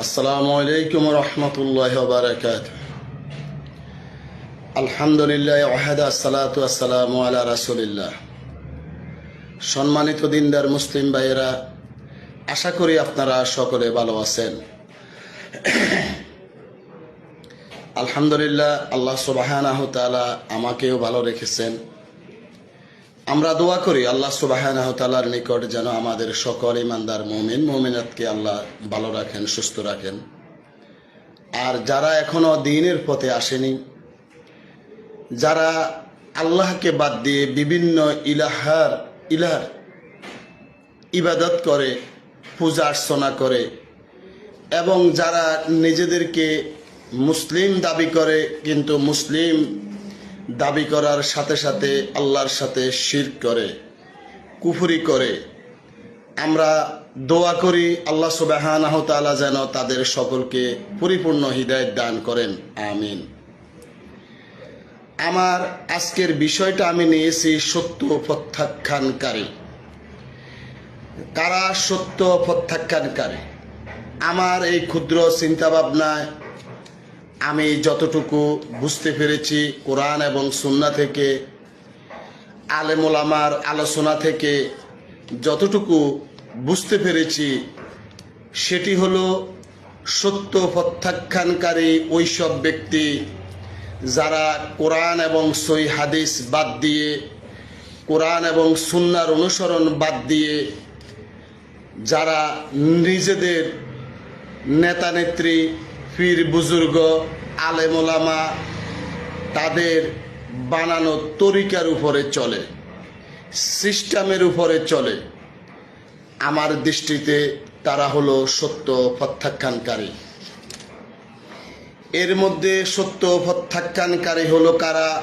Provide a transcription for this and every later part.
আসসালামু আলাইকুম রহমতুল্লাহ বারকাত আলহামদুলিল্লাহ ওয়াহাদা সালাতু আসসালামু আলা রাসুলিল্লাহ। সম্মানিত দিনদার মুসলিম ভাইয়েরা, আশা করি আপনারা সকলে ভালো আছেন। আলহামদুলিল্লাহ, আল্লাহ সুবাহানাহ তাআলা আমাকেও ভালো রেখেছেন। আমরা দোয়া করি আল্লাহ তাআলার নিকট যেন আমাদের সকল ইমানদার মুমিন, মুমিনাতকে আল্লাহ ভালো রাখেন, সুস্থ রাখেন। আর যারা এখনও দিনের পথে আসেনি, যারা আল্লাহকে বাদ দিয়ে বিভিন্ন ইলাহার ইলাহার ইবাদত করে, পূজা অর্চনা করে, এবং যারা নিজেদেরকে মুসলিম দাবি করে, কিন্তু মুসলিম দাবি করার সাথে সাথে আল্লাহর সাথে শির করে, কুফুরি করে। আমরা দোয়া করি আল্লাহ সুবাহ তাআলা যেন তাদের সকলকে পরিপূর্ণ হৃদায়ত দান করেন। আমিন। আমার আজকের বিষয়টা আমি নিয়েছি সত্য প্রত্যাখ্যানকারী। কারা সত্য প্রত্যাখ্যানকারী? আমার এই ক্ষুদ্র চিন্তা ভাবনায় আমি যতটুকু বুঝতে পেরেছি কোরআন এবং সুন্না থেকে আলেমুলামার আলোচনা থেকে যতটুকু বুঝতে পেরেছি, সেটি হলো সত্য প্রত্যাখ্যানকারী ওইসব ব্যক্তি যারা কোরআন এবং সই হাদিস বাদ দিয়ে, কোরআন এবং সুন্নার অনুসরণ বাদ দিয়ে, যারা নিজেদের নেতা নেত্রী পীর বুজুর্গ আলেমোলামা তাদের বানানো তরিকার উপরে চলে, সিস্টেমের উপরে চলে। আমার দৃষ্টিতে তারা হলো সত্য প্রত্যাখ্যানকারী। এর মধ্যে সত্য প্রত্যাখ্যানকারী হলো কারা?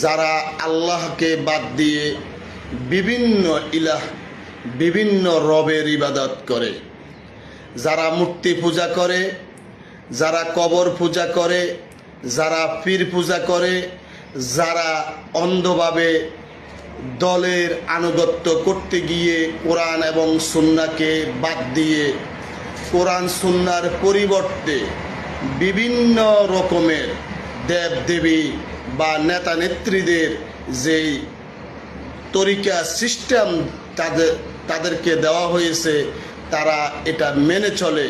যারা আল্লাহকে বাদ দিয়ে বিভিন্ন ইলাহ, বিভিন্ন রবের ইবাদত করে। যারা মূর্তি পূজা করে যারা কবর পূজা করে, যারা পীর পূজা করে, যারা অন্ধভাবে দলের আনুগত্য করতে গিয়ে কোরআন এবং সুন্নাকে বাদ দিয়ে, কোরআন সুন্নার পরিবর্তে বিভিন্ন রকমের দেব দেবী বা নেতা নেত্রীদের যেই তরিকা, সিস্টেম তাদের, তাদেরকে দেওয়া হয়েছে, তারা এটা মেনে চলে।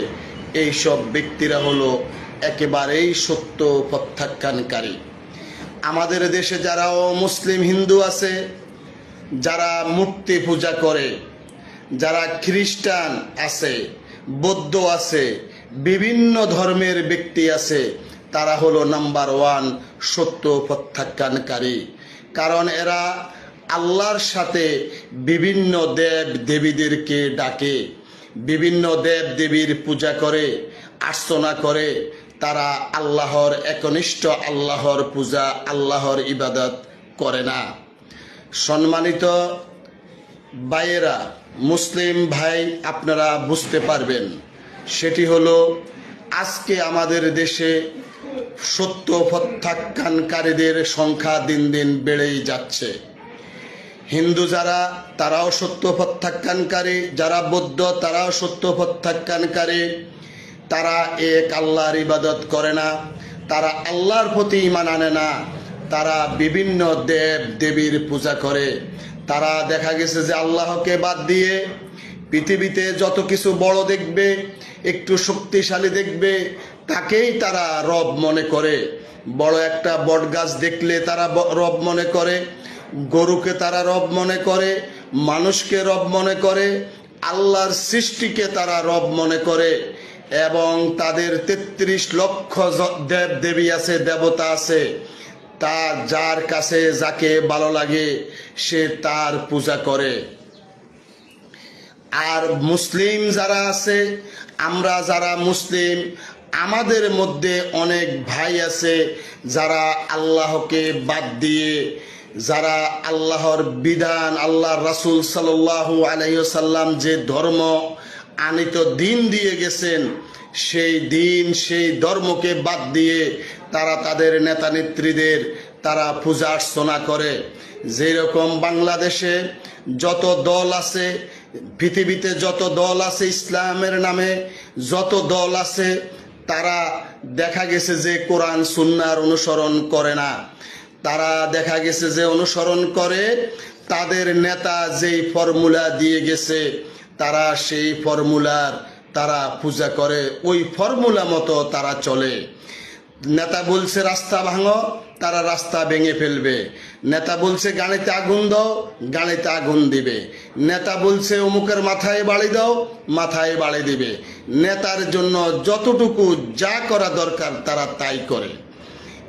এই সব ব্যক্তিরা হলো একেবারেই সত্য প্রত্যাখ্যানকারী। আমাদের দেশে যারা মুসলিম হিন্দু আছে, যারা মূর্তি পূজা করে, যারা খ্রিস্টান আছে, বৌদ্ধ আছে, বিভিন্ন ধর্মের ব্যক্তি আছে, তারা হলো নাম্বার ওয়ান সত্য প্রত্যাখ্যানকারী। কারণ এরা আল্লাহর সাথে বিভিন্ন দেব দেবীদেরকে ডাকে। বিভিন্ন দেব দেবীর পূজা করে, আর্চনা করে, তারা আল্লাহর একনিষ্ঠ আল্লাহর পূজা, আল্লাহর ইবাদত করে না। সম্মানিত ভাইয়েরা, মুসলিম ভাই, আপনারা বুঝতে পারবেন, সেটি হলো আজকে আমাদের দেশে সত্য প্রত্যাখ্যানকারীদের সংখ্যা দিন দিন বেড়েই যাচ্ছে। হিন্দু যারা, তারাও সত্য প্রত্যাখ্যানকারী। যারা বৌদ্ধ, তারাও সত্য প্রত্যাখ্যানকারী। তারা এক আল্লাহর ইবাদত করে না। তারা আল্লাহর প্রতি ইমান আনে না। তারা বিভিন্ন দেব দেবীর পূজা করে। তারা দেখা গেছে যে আল্লাহকে বাদ দিয়ে পৃথিবীতে যত কিছু বড় দেখবে, একটু শক্তিশালী দেখবে, তাকেই তারা রব মনে করে। বড় একটা বট গাছ দেখলে তারা রব মনে করে। গরুকে তারা রব মনে করে, মানুষকে রব মনে করে, আল্লাহর সৃষ্টিকে তারা রব মনে করে, এবং তাদের তেত্রিশ লক্ষ দেব দেবী আছে, দেবতা আছে। তা যার কাছে যাকে ভালো লাগে, সে তার পূজা করে। আর মুসলিম যারা আছে, আমরা যারা মুসলিম, আমাদের মধ্যে অনেক ভাই আছে যারা আল্লাহকে বাদ দিয়ে যারা আল্লাহর বিধান আল্লাহ রাসুল সাল্লাহ আলাইসাল্লাম যে ধর্ম আনিত দিন দিয়ে গেছেন, সেই দিন, সেই ধর্মকে বাদ দিয়ে তারা তাদের নেতা নেত্রীদের তারা পূজা অর্চনা করে। যেরকম বাংলাদেশে যত দল আছে, পৃথিবীতে যত দল আছে ইসলামের নামে, যত দল আছে, তারা দেখা গেছে যে কোরআন, সুন্নার অনুসরণ করে না। তারা দেখা গেছে যে অনুসরণ করে। তাদের নেতা যেই ফর্মুলা দিয়ে গেছে, তারা সেই ফর্মুলার তারা পূজা করে। ওই ফর্মুলা মতো তারা চলে। নেতা বলছে, রাস্তা ভাঙো, তারা রাস্তা ভেঙে ফেলবে। নেতা বলছে, গাড়িতে আগুন দাও, গাড়িতে আগুন দিবে। নেতা বলছে, অমুকের মাথায় বাড়ি দাও, মাথায় বাড়ি দিবে। নেতার জন্য যতটুকু যা করা দরকার তারা তাই করে।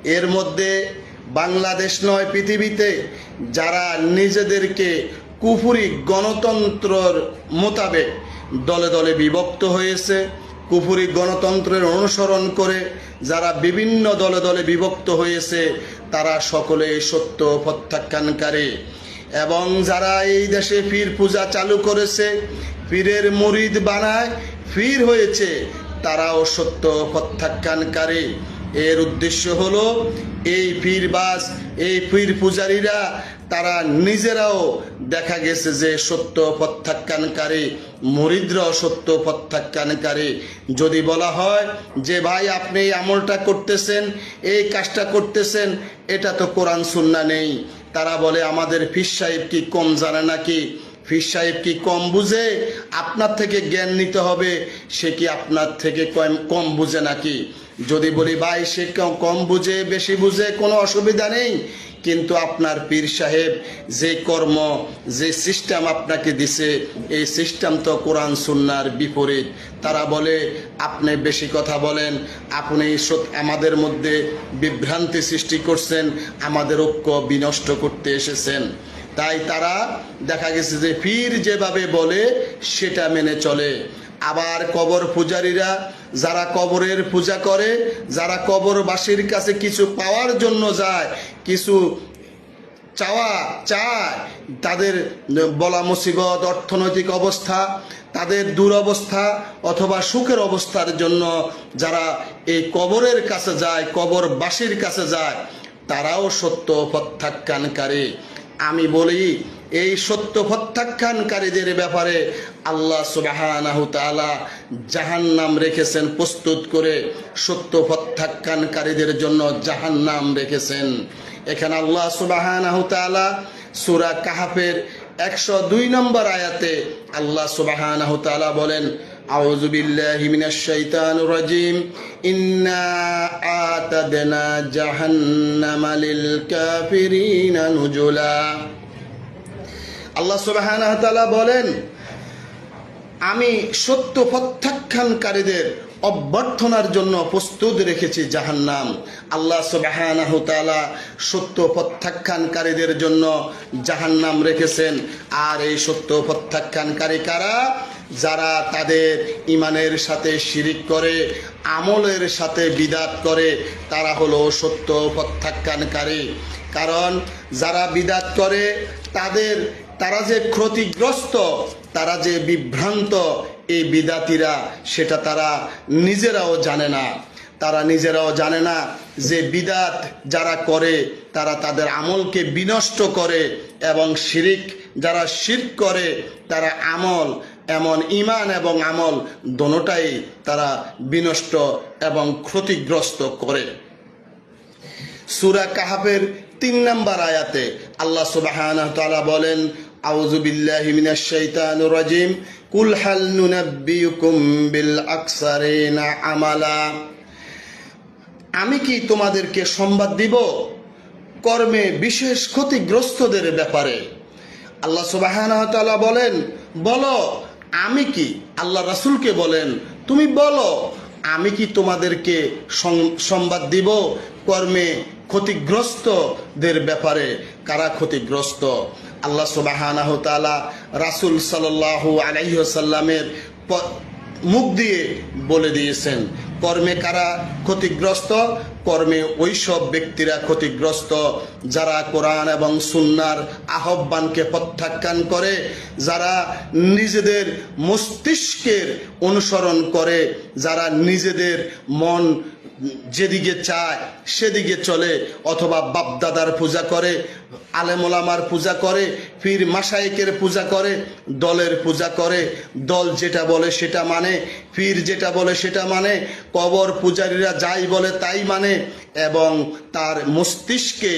এর মধ্যে বাংলাদেশ নয়, পৃথিবীতে যারা নিজেদেরকে কুফুরি গণতন্ত্রর মোতাবেক দলে দলে বিভক্ত হয়েছে, কুফুরি গণতন্ত্রের অনুসরণ করে যারা বিভিন্ন দলে দলে বিভক্ত হয়েছে, তারা সকলে সত্য প্রত্যাখ্যানকারী। এবং যারা এই দেশে পীর পূজা চালু করেছে পীরের মুরিদ বানায় পীর হয়েছে, তারাও সত্য প্রত্যাখ্যানকারী। এর উদ্দেশ্য হলো এই পীরবাজ, এই পীর পূজারীরা, তারা নিজেরাও দেখা গেছে যে সত্য প্রত্যাখ্যানকারী, মরিদ্রাও সত্য প্রত্যাখ্যানকারী। যদি বলা হয় যে, ভাই, আপনি এই আমলটা করতেছেন, এই কাজটা করতেছেন, এটা তো কোরআন সুন্না নেই। তারা বলে, আমাদের ফির সাহেব কি কম জানে নাকি? ফির সাহেব কি কম বুঝে? আপনার থেকে জ্ঞান নিতে হবে, সে কি আপনার থেকে কম বুঝে নাকি? যদি বলি, ভাই, সে কম- বুঝে, বেশি বুঝে, কোনো অসুবিধা নেই। কিন্তু আপনার পীর সাহেব যে কর্ম, যে সিস্টেম আপনাকে দিছে, এই সিস্টেম তো কোরআন, সুন্নার বিপরীত। তারা বলে, আপনি বেশি কথা বলেন, আপনি আমাদের মধ্যে বিভ্রান্তি সৃষ্টি করছেন, আমাদের ঐক্য বিনষ্ট করতে এসেছেন। তাই তারা দেখা গেছে যে, পীর যেভাবে বলে, সেটা মেনে চলে। আবার কবর পূজারীরা যারা কবরের পূজা করে, যারা কবরবাসীর কাছে কিছু পাওয়ার জন্য যায়, কিছু চাওয়া চায়, তাদের বলা মুসিবত, অর্থনৈতিক অবস্থা, তাদের দুরবস্থা অথবা সুখের অবস্থার জন্য যারা এই কবরের কাছে যায়, কবরবাসীর কাছে যায়, তারাও সত্য প্রত্যাখ্যানকারী। আমি বলি, এই সত্য প্রত্যাখ্যানকারীদের ব্যাপারে আল্লাহ সুবাহানাহু তাআলা জাহান্নাম রেখেছেন প্রস্তুত করে সত্য প্রত্যাখ্যানকারীদের জন্য জাহান্নাম রেখেছেন এখানে আল্লাহ সুবাহানাহু তাআলা সূরা কাহাফের একশো দুই নম্বর আয়াতে আল্লাহ সুবাহানাহু তাআলা বলেন أعوذ بالله من الشيطان الرجيم إنا أعتدنا جهنم للكافرين نزلا আল্লাহ সুবহানাহু ওয়া তাআলা বলেন আমি সত্য প্রত্যাখ্যানকারীদের অভ্যর্থনার জন্য প্রস্তুত রেখেছি জাহান্নাম। আল্লাহ তাআলা সত্য প্রত্যাখ্যানকারীদের জন্য জাহান্নাম রেখেছেন। আর এই সত্য প্রত্যাখ্যানকারী কারা? যারা তাদের ইমানের সাথে শিরিক করে, আমলের সাথে বিদাত করে, তারা হলো সত্য প্রত্যাখ্যানকারী। কারণ যারা বিদাত করে, তাদের, তারা যে ক্ষতিগ্রস্ত তারা যে বিভ্রান্ত এই বিদাতিরা, সেটা তারা নিজেরাও জানে না। তারা নিজেরাও জানে না যে বিদাত যারা করে, তারা তাদের আমলকে বিনষ্ট করে এবং শিরিক, যারা শির করে, তারা আমল, এমন ইমান এবং আমল দোনোটাই তারা বিনষ্ট এবং ক্ষতিগ্রস্ত করে। সুরা কাহাবের তিন নম্বর আয়াতে আল্লাহ তাআলা বলেন বিল্লাহি মিনাশ শাইতানির রাজিম। কুল হাল নুনাব্বিউকুম বিল আকসারিনা আমালা। আমি কি তোমাদেরকে সংবাদ দিব? কর্মে বিশেষ ক্ষতিগ্রস্তদের ব্যাপারে। আল্লাহ ওয়া বলেন, বলো, আমি কি আল্লাহ রাসূলকে বলেন, তুমি বলো, আমি কি তোমাদেরকে সংবাদ দিব? কর্মে ক্ষতিগ্রস্তদের ব্যাপারে কারা ক্ষতিগ্রস্ত? আল্লাহ তাআলা রাসূল সাল্লাল্লাহু আলাইহি ওয়াসাল্লামের মুখ দিয়ে বলে দিয়েছেন, কর্মে কারা ক্ষতিগ্রস্ত? কর্মে ওই সব ব্যক্তিরা ক্ষতিগ্রস্ত যারা কোরআন এবং সুন্নার আহ্বানকে প্রত্যাখ্যান করে, যারা নিজেদের মস্তিষ্কের অনুসরণ করে, যারা নিজেদের মন যেদিকে চায় সেদিকে চলে অথবা বাপদাদার পূজা করে আলেমোলামার পূজা করে, পীর মাসাইকের পূজা করে, দলের পূজা করে। দল যেটা বলে সেটা মানে পীর যেটা বলে সেটা মানে কবর পূজারীরা যাই বলে তাই মানে এবং তার মস্তিষ্কে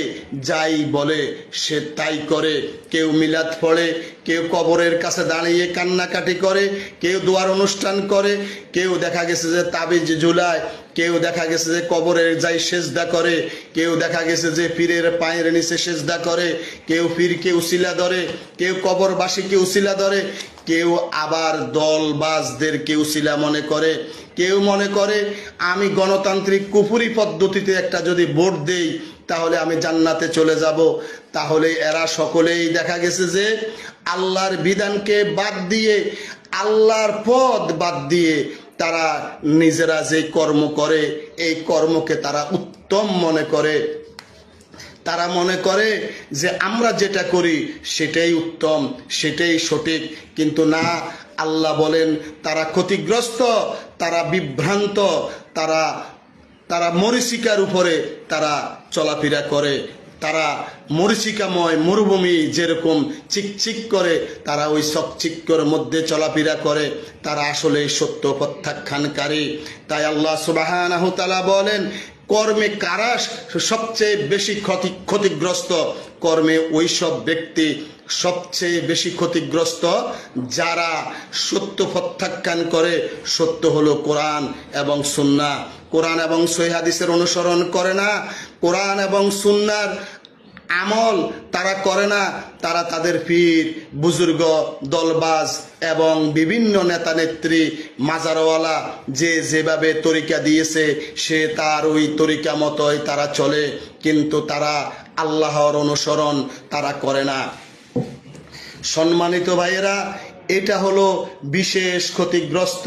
যাই বলে সে তাই করে। কেউ মিলাদ পড়ে, কেউ কবরের কাছে দাঁড়িয়ে কান্নাকাটি করে, কেউ দোয়ার অনুষ্ঠান করে, কেউ দেখা গেছে যে তাবিজ ঝুলায়, কেউ দেখা গেছে যে কবরের যাই সেজদা করে, কেউ দেখা গেছে যে পীরের পায়ের নিচে সেজদা করে, কেউ পীরকে উসিলা ধরে, কেউ কবরবাসীকে উসিলা ধরে, কেউ আবার দলবাজদেরকে উসিলা মনে করে, কেউ মনে করে, আমি গণতান্ত্রিক কুফুরি পদ্ধতিতে একটা যদি ভোট দেই, তাহলে আমি জান্নাতে চলে যাব। তাহলে এরা সকলেই দেখা গেছে যে আল্লাহর বিধানকে বাদ দিয়ে, আল্লাহর পদ বাদ দিয়ে তারা নিজেরা যে কর্ম করে, এই কর্মকে তারা উত্তম মনে করে। তারা মনে করে যে আমরা যেটা করি সেটাই উত্তম, সেটাই সঠিক। কিন্তু না, আল্লাহ বলেন, তারা ক্ষতিগ্রস্ত, তারা বিভ্রান্ত, তারা তারা মরিচিকার উপরে তারা চলাফেরা করে। তারা মরিচিকাময় মরুভূমি যেরকম চিকচিক করে, তারা ওই চকচিক্কর মধ্যে চলাফেরা করে। তারা আসলে সত্য প্রত্যাখ্যানকারী। তাই আল্লাহ সুবাহ বলেন কর্মে কারা সবচেয়ে বেশি ক্ষতি ক্ষতিগ্রস্ত? কর্মে ওই সব ব্যক্তি সবচেয়ে বেশি ক্ষতিগ্রস্ত যারা সত্য প্রত্যাখ্যান করে। সত্য হলো কোরআন এবং সুন্না কোরআন এবং সৈহাদিসের অনুসরণ করে না। কোরআন এবং সুন্নার আমল তারা করে না, তারা তাদের পীর, বুজুর্গ, দলবাজ এবং বিভিন্ন নেতা নেত্রী, মাজারওয়ালা যে যেভাবে তরিকা দিয়েছে, সে তার ওই তরিকা মতোই তারা চলে, কিন্তু তারা আল্লাহর অনুসরণ তারা করে না। সম্মানিত ভাইয়েরা, এটা হলো বিশেষ ক্ষতিগ্রস্ত,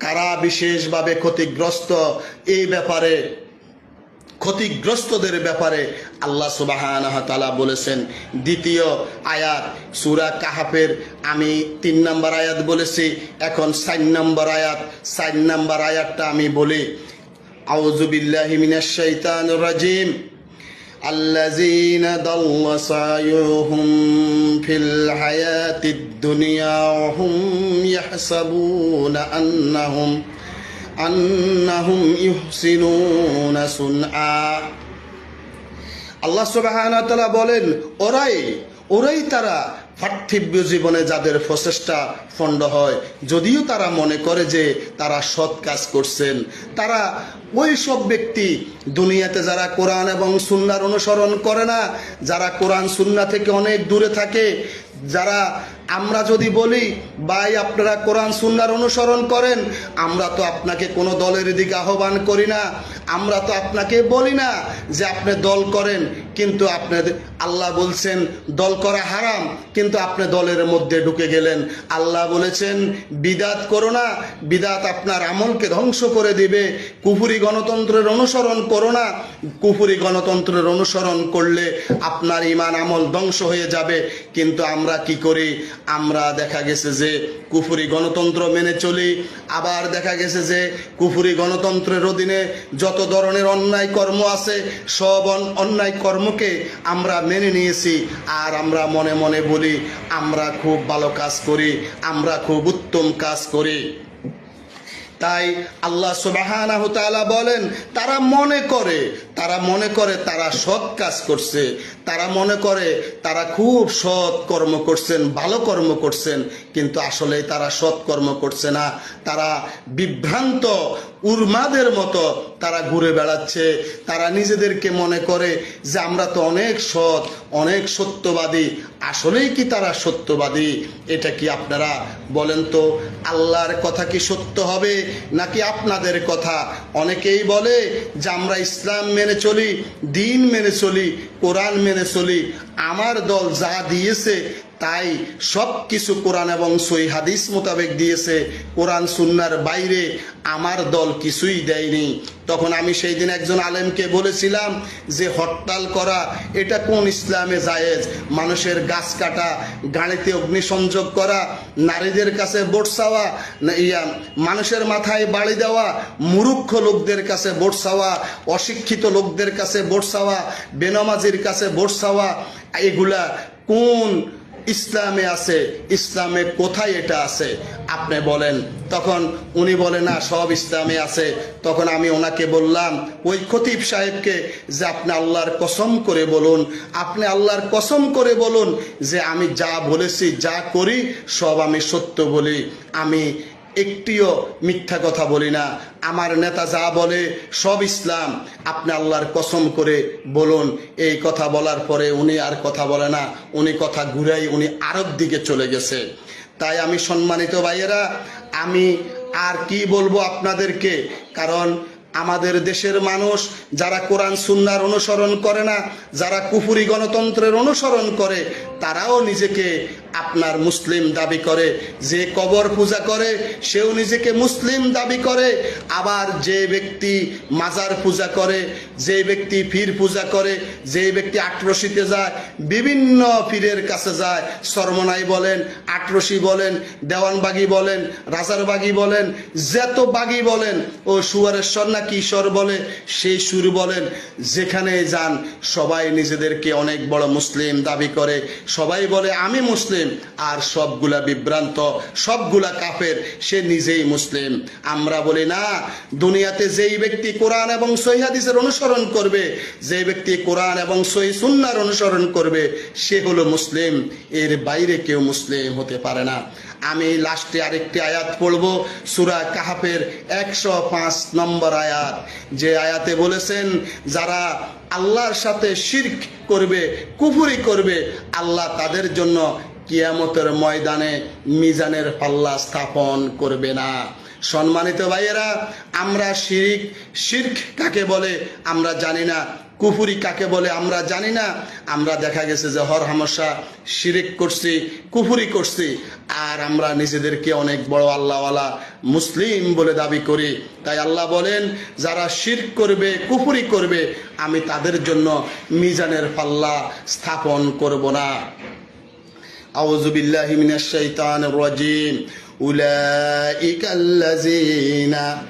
কারা বিশেষভাবে ক্ষতিগ্রস্ত, এই ব্যাপারে ক্ষতিগ্রস্তদের ব্যাপারে আল্লাহ সুবাহ বলেছেন। দ্বিতীয় আয়াত, সুরা কাহাফের আমি তিন নম্বর আয়াত বলেছি, এখন সাইন নম্বর আয়াত। সাইন নম্বর আয়াতটা আমি বলি রাজিম الذين ضل سعيهم في الحياة الدنيا وهم يحسبون أنهم أنهم يحسنون صنعا আল্লাহ সুবাহ বলেন ওরাই ওরাই তারা পার্থিব্য জীবনে যাদের প্রচেষ্টা ফন্ড হয় যদিও তারা মনে করে যে তারা সৎ কাজ করছেন তারা ওই সব ব্যক্তি দুনিয়াতে যারা কোরআন এবং সুন্নার অনুসরণ করে না যারা কোরআন সুন্না থেকে অনেক দূরে থাকে যারা আমরা যদি বলি, ভাই, আপনারা কোরআন, সুন্নার অনুসরণ করেন, আমরা তো আপনাকে কোনো দলের দিকে আহ্বান করি না। আমরা তো আপনাকে বলি না যে আপনি দল করেন, কিন্তু আপনি আল্লাহ বলছেন দল করা হারাম, কিন্তু আপনি দলের মধ্যে ঢুকে গেলেন। আল্লাহ বলেছেন, বিদাত করো না, বিদাত আপনার আমলকে ধ্বংস করে দিবে। কুফুরি গণতন্ত্রের অনুসরণ করো না, কুফুরি গণতন্ত্রের অনুসরণ করলে আপনার ইমান আমল ধ্বংস হয়ে যাবে। কিন্তু আমরা কি করি? আমরা দেখা গেছে যে কুফুরি গণতন্ত্র মেনে চলি। আবার দেখা গেছে যে কুফুরি গণতন্ত্রের অধীনে যত ধরনের অন্যায় কর্ম আছে, সব অন্যায় কর্মকে আমরা মেনে নিয়েছি। আর আমরা মনে মনে বলি, আমরা খুব ভালো কাজ করি, আমরা খুব উত্তম কাজ করি। তাই আল্লাহ সুবাহ বলেন, তারা মনে করে তারা মনে করে তারা সৎ কাজ করছে, তারা মনে করে তারা খুব সৎ কর্ম করছেন, ভালো কর্ম করছেন, কিন্তু আসলে তারা সৎ কর্ম করছে না। তারা বিভ্রান্ত, উর্মাদের মতো তারা ঘুরে বেড়াচ্ছে। তারা নিজেদেরকে মনে করে যে আমরা তো অনেক সৎ, অনেক সত্যবাদী, আসলেই কি তারা সত্যবাদী? এটা কি আপনারা বলেন তো, আল্লাহর কথা কি সত্য হবে? নাকি আপনাদের কথা? অনেকেই বলে যে আমরা ইসলাম মেনে চলি দিন মেনে চলি কোরআন মেনে চলি আমার দল যা দিয়েছে তাই সব কিছু কোরআন এবং সই হাদিস মোতাবেক দিয়েছে। কোরআন সুন্নার বাইরে আমার দল কিছুই দেয়নি। তখন আমি সেই দিন একজন আলেমকে বলেছিলাম যে, হরতাল করা, এটা কোন ইসলামে জায়েজ? মানুষের গাছ কাটা, গাড়িতে অগ্নিসংযোগ করা, নারীদের কাছে ভোট চাওয়া ইয়া, মানুষের মাথায় বাড়ি দেওয়া মুরুক্ষ লোকদের কাছে ভোট চাওয়া, অশিক্ষিত লোকদের কাছে ভোট চাওয়া, বেনমাজির কাছে ভোট চাওয়া, এগুলা কোন ইসলামে আছে, ইসলামে কোথায় এটা আছে? আপনি বলেন। তখন উনি বলে, না, সব ইসলামে আছে। তখন আমি ওনাকে বললাম, ওই খতিব সাহেবকে যে আপনি আল্লাহর কসম করে বলুন, আপনি আল্লাহর কসম করে বলুন যে আমি যা বলেছি, যা করি, সব আমি সত্য বলি। আমি একটিও মিথ্যা কথা বলি না। আমার নেতা যা বলে, সব ইসলাম। আপনি আল্লাহর কসম করে বলুন, এই কথা বলার পরে উনি আর কথা বলে না। উনি কথা ঘুরাই উনি আরব দিকে চলে গেছে। তাই আমি সম্মানিত ভাইয়েরা, আমি আর কি বলব আপনাদেরকে? কারণ আমাদের দেশের মানুষ যারা কোরআন, সুন্নার অনুসরণ করে না, যারা কুফুরি গণতন্ত্রের অনুসরণ করে তারাও নিজেকে আপনার মুসলিম দাবি করে। যে কবর পূজা করে, সেও নিজেকে মুসলিম দাবি করে। আবার যে ব্যক্তি মাজার পূজা করে, যে ব্যক্তি ফির পূজা করে, যে ব্যক্তি আটরশিতে যায়, বিভিন্ন পীরের কাছে যায়। সরমনাই বলেন আটরশি বলেন, দেওয়ানবাগি বলেন, রাজারবাগি বলেন, যত বাগি বলেন, ও সুয়ারেশ্বর না কিশোর বলে, সেই সুর বলেন, যেখানে যান সবাই নিজেদেরকে অনেক বড় মুসলিম দাবি করে। সবাই বলে, আমি মুসলিম। আর সবগুলা বিভ্রান্ত, সবগুলা কাফের, সে নিজেই মুসলিম। আমরা বলি, না, দুনিয়াতে যেই ব্যক্তি কোরআন এবং সহিহাদিসের অনুসরণ করবে যে ব্যক্তি কোরআন এবং সহি সুন্নার অনুসরণ করবে, সে হলো মুসলিম। এর বাইরে কেউ মুসলিম হতে পারে না। আমি লাস্টে আরেকটি আয়াত পড়ব, সুরা কাহাফের একশো পাঁচ নম্বর আয়াত। যে আয়াতে বলেছেন, যারা আল্লাহর সাথে শির্ক করবে, কুফুরি করবে, আল্লাহ তাদের জন্য কিয়ামতের ময়দানে মিজানের পাল্লা স্থাপন করবে না। সম্মানিত ভাইয়েরা, আমরা শিরিক, শির্ক কাকে বলে আমরা জানি না। কুফুরি কাকে বলে আমরা জানি না। আমরা দেখা গেছে যে হর হামসা শিরিক করছি, কুফুরি করছি। আর আমরা নিজেদেরকে অনেক বড় আল্লাহওয়ালা মুসলিম বলে দাবি করি। তাই আল্লাহ বলেন, যারা শির করবে, কুফুরি করবে, আমি তাদের জন্য মিজানের পাল্লা স্থাপন করব না। আউজুবিল্লাহিমিনাশাইতান রাজিম। উলাইকাল্লাযিনা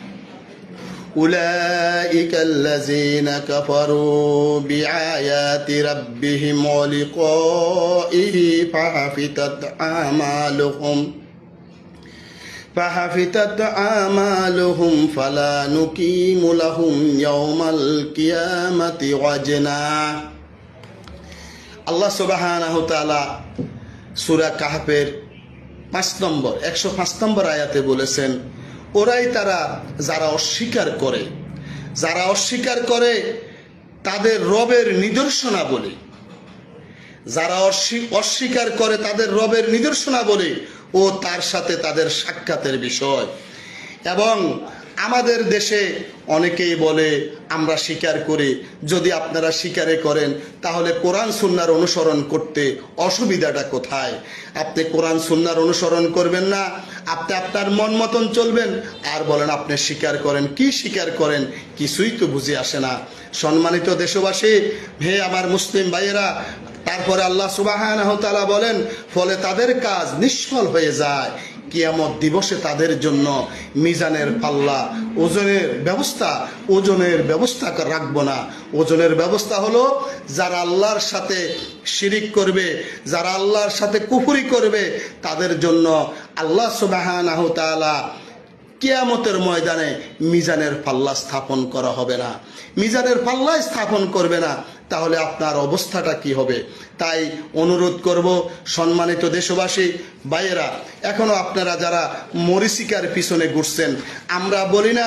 أولئك الذين أولئك الذين كفروا بآيات ربهم ولقائه فحفتت أعمالهم فحفتت أعمالهم فلا نقيم لهم يوم القيامة وزنا আল্লাহ সুবাহানাহু তাআলা সূরা কাহফের পাঁচ নম্বর একশো পাঁচ নম্বর আয়াতে বলেছেন ওরাই তারা যারা অস্বীকার করে, যারা অস্বীকার করে তাদের রবের নিদর্শনা বলে যারা অস্বী- অস্বীকার করে তাদের রবের নিদর্শনা বলে ও তার সাথে তাদের সাক্ষাতের বিষয় এবং আমাদের দেশে অনেকেই বলে, আমরা স্বীকার করি। যদি আপনারা স্বীকারে করেন, তাহলে কোরআন সুন্নার অনুসরণ করতে অসুবিধাটা কোথায়? আপনি কোরআন সুন্নার অনুসরণ করবেন না, আপনি আপনার মন মতন চলবেন, আর বলেন, আপনি স্বীকার করেন। কি স্বীকার করেন? কিছুই তো বুঝে আসে না। সম্মানিত দেশবাসী, হে আমার মুসলিম ভাইয়েরা, তারপরে আল্লাহ সুবাহান বলেন, ফলে তাদের কাজ নিষ্ফল হয়ে যায়। কিয়ামত দিবসে তাদের জন্য মিজানের পাল্লা। ওজনের ব্যবস্থা ওজনের ব্যবস্থা রাখব না। ওজনের ব্যবস্থা হলো যারা আল্লাহর সাথে শিরিক করবে, যারা আল্লাহর সাথে কুফুরি করবে, তাদের জন্য আল্লাহ সুবাহান কিয়ামতের ময়দানে মিজানের পাল্লা স্থাপন করা হবে না। মিজানের পাল্লা স্থাপন করবে না। তাহলে আপনার অবস্থাটা কি হবে? তাই অনুরোধ করব সম্মানিত দেশবাসী, ভাইয়েরা, এখনও আপনারা যারা মরিচিকার পিছনে ঘুরছেন, আমরা বলি না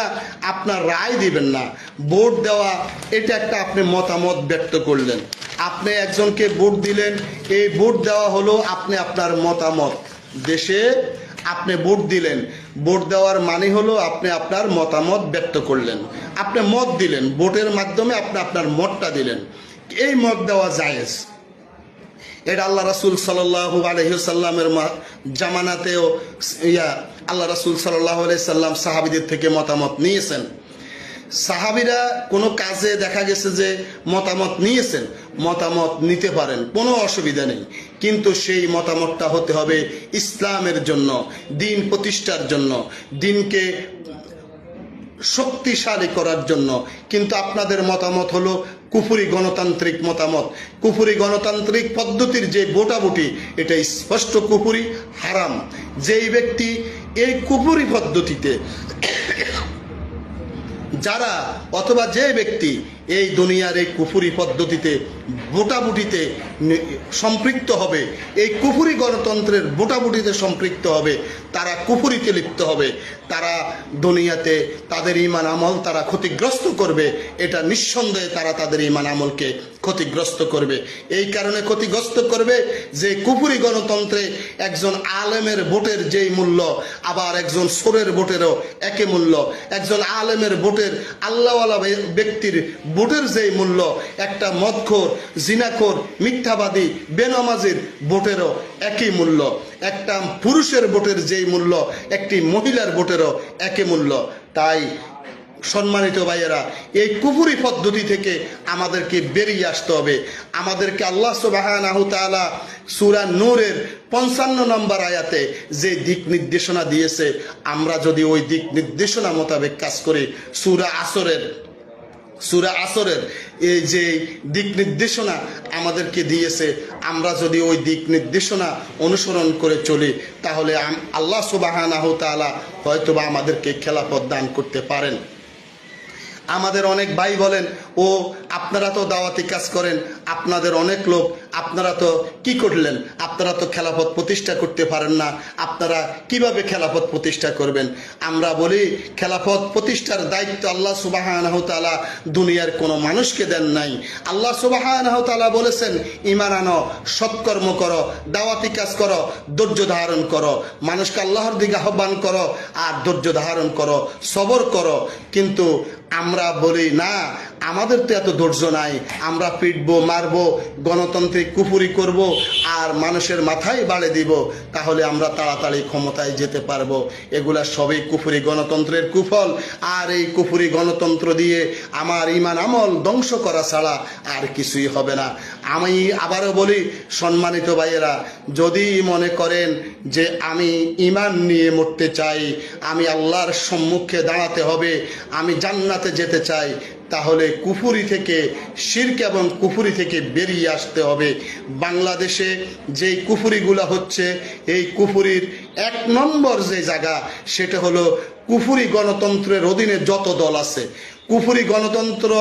আপনার রায় দিবেন না, ভোট দেওয়া, এটা একটা আপনি মতামত ব্যক্ত করলেন। আপনি একজনকে ভোট দিলেন, এই ভোট দেওয়া হলো আপনি আপনার মতামত। দেশে আপনি ভোট দিলেন, ভোট দেওয়ার মানে হলো আপনি আপনার মতামত ব্যক্ত করলেন। আপনি মত দিলেন, ভোটের মাধ্যমে আপনি আপনার মতটা দিলেন। এই মত দেওয়া জায়েজ। এটা আল্লাহ রাসুল সাল্লাহু আলহিসাল্লামের জামানাতেও ইয়া আল্লাহ রাসুল সাল্লাহ সাল্লাম সাহাবিদের থেকে মতামত নিয়েছেন। সাহাবিরা কোনো কাজে দেখা গেছে যে মতামত নিয়েছেন, মতামত নিতে পারেন, কোনো অসুবিধা নেই। কিন্তু সেই মতামতটা হতে হবে ইসলামের জন্য, দিন প্রতিষ্ঠার জন্য, দিনকে শক্তিশালী করার জন্য। কিন্তু আপনাদের মতামত হলো কুফুরি গণতান্ত্রিক মতামত। কুফুরি গণতান্ত্রিক পদ্ধতির যে বোটাবুটি, এটা স্পষ্ট কুফুরি, হারাম। যেই ব্যক্তি এই কুফুরি পদ্ধতিতে যারা অথবা যে ব্যক্তি এই দুনিয়ার এই কুফুরি পদ্ধতিতে ভোটাভুটিতে সম্পৃক্ত হবে। এই কুফুরি গণতন্ত্রের ভোটাভুটিতে সম্পৃক্ত হবে। তারা কুফুরিতে লিপ্ত হবে। তারা দুনিয়াতে তাদের ইমান আমল তারা ক্ষতিগ্রস্ত করবে। এটা নিঃসন্দেহে তারা তাদের ইমান আমলকে ক্ষতিগ্রস্ত করবে। এই কারণে ক্ষতিগ্রস্ত করবে যে কুফুরি গণতন্ত্রে একজন আলেমের ভোটের যেই মূল্য, আবার একজন সোরের ভোটেরও একই মূল্য। একজন আলেমের ভোটের আল্লাহওয়ালা ব্যক্তির ভোটের যেই মূল্য, একটা মদখোর, জিনাখোর, মিথ্যাবাদী, বেনামাজির ভোটেরও একই মূল্য। একটা পুরুষের ভোটের যেই মূল্য, একটি মহিলার ভোটেরও একই মূল্য। তাই, সম্মানিত ভাইয়েরা, এই কুফুরি পদ্ধতি থেকে আমাদেরকে বেরিয়ে আসতে হবে। আমাদেরকে আল্লাহ সুবাহানাহু সুরা নূরের পঞ্চান্ন নম্বর আয়াতে যে দিক নির্দেশনা দিয়েছে, আমরা যদি ওই দিক নির্দেশনা মোতাবেক কাজ করি, সুরা আসরের সুরা আসরের এই যে দিক নির্দেশনা আমাদেরকে দিয়েছে, আমরা যদি ওই দিক নির্দেশনা অনুসরণ করে চলি, তাহলে আল্লাহ সুবাহানাহ তাআলা হয়তোবা আমাদেরকে খেলাপথ দান করতে পারেন। আমাদের অনেক ভাই বলেন, ও, আপনারা তো দাওয়াতি কাজ করেন, আপনাদের অনেক লোক, আপনারা তো কি করলেন? আপনারা তো খেলাপথ প্রতিষ্ঠা করতে পারেন না, আপনারা কীভাবে খেলাপথ প্রতিষ্ঠা করবেন? আমরা বলি, খেলাপথ প্রতিষ্ঠার দায়িত্ব আল্লাহ সুবাহ দুনিয়ার কোনো মানুষকে দেন নাই। আল্লাহ সুবাহ বলেছেন ইমান আনো, সৎকর্ম করো, দাওয়াতি কাজ করো, ধৈর্য ধারণ করো, মানুষকে আল্লাহর দিকে আহ্বান করো, আর ধৈর্য ধারণ করো, সবর করো। কিন্তু আমরা বলি, না, আমাদের তো এত ধৈর্য নাই। আমরা পিটবো, মারবো, গণতান্ত্রিক কুপুরি করব আর মানুষের মাথায় বাড়ে দিব। তাহলে আমরা তাড়াতাড়ি ক্ষমতায় যেতে পারব। এগুলা সবই কুফুরি গণতন্ত্রের কুফল। আর এই কুফুরি গণতন্ত্র দিয়ে আমার ইমান আমল ধ্বংস করা ছাড়া আর কিছুই হবে না। আমি আবারও বলি, সম্মানিত ভাইয়েরা, যদি মনে করেন যে আমি ইমান নিয়ে মরতে চাই, আমি আল্লাহর সম্মুখে দাঁড়াতে হবে, আমি জান্নাতে যেতে চাই, তাহলে কুফুরি থেকে শির্ক এবং কুফুরি থেকে বেরিয়ে আসতে হবে। বাংলাদেশে যেই কুফুরিগুলো হচ্ছে, এই কুফুরির এক নম্বর যে জায়গা, সেটা হলো কুফুরি গণতন্ত্রের অধীনে যত দল আছে, কুফুরি গণতন্ত্র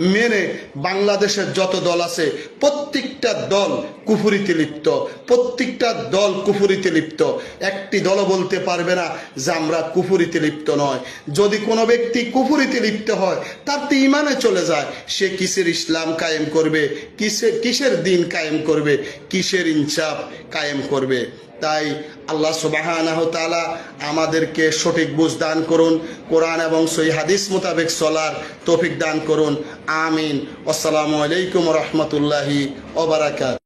মেনে বাংলাদেশের যত দল আছে, প্রত্যেকটা দল কুফুরিতে লিপ্ত, প্রত্যেকটা দল কুফুরিতে লিপ্ত। একটি দল বলতে পারবে না যে আমরা কুফুরিতে লিপ্ত নয়। যদি কোনো ব্যক্তি কুফুরিতে লিপ্ত হয়, তার তো ইমানে চলে যায়। সে কিসের ইসলাম কায়েম করবে? কিসের কিসের দিন কায়েম করবে? কিসের ইনসাফ কায়েম করবে? তাই আল্লাহ তাআলা আমাদেরকে সঠিক বুঝ দান করুন, কোরআন এবং সই হাদিস মোতাবেক চলার তফিক দান করুন। আমিন। আসসালামু আলাইকুম রহমতুল্লাহি ওবারাকাত